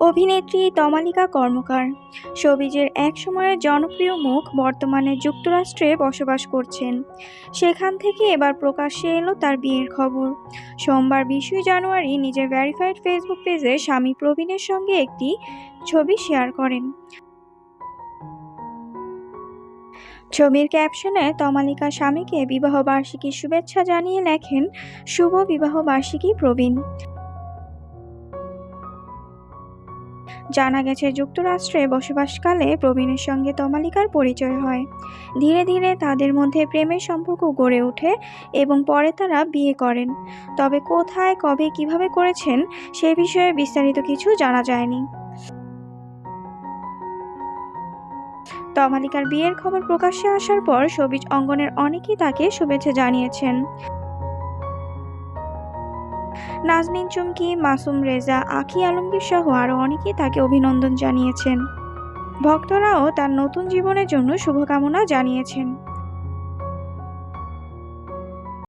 অভিনেত্রী তমালিকা কর্মকার। শোবিজের এক সময়ের জনপ্রিয় মুখ বর্তমানে যুক্তরাষ্ট্রে বসবাস করছেন। সেখান থেকে এবার প্রকাশ্যে এলো তার বিয়ের খবর। সোমবার বিশই জানুয়ারি নিজের ভেরিফাইড ফেসবুক পেজে স্বামী প্রবীণের সঙ্গে একটি ছবি শেয়ার করেন। ছবির ক্যাপশনে তমালিকা স্বামীকে বিবাহ বার্ষিকীর শুভেচ্ছা জানিয়ে লেখেন, শুভ বিবাহ বার্ষিকী প্রবীণ। জানা গেছে যুক্তরাষ্ট্রে বসবাসকালে প্রবীণের সঙ্গে তমালিকার পরিচয় হয়। ধীরে ধীরে তাদের মধ্যে প্রেমের সম্পর্ক গড়ে ওঠে এবং পরে তারা বিয়ে করেন। তবে কোথায়, কবে, কীভাবে করেছেন সে বিষয়ে বিস্তারিত কিছু জানা যায়নি। তমালিকার বিয়ের খবর প্রকাশ্যে আসার পর সবিজ অঙ্গনের অনেকেই তাকে শুভেচ্ছা জানিয়েছেন। নাজনীন চুমকি, মাসুম রেজা, আখি আলমগীর সহ আরও অনেকেই তাকে অভিনন্দন জানিয়েছেন। ভক্তরাও তার নতুন জীবনের জন্য শুভকামনা জানিয়েছেন।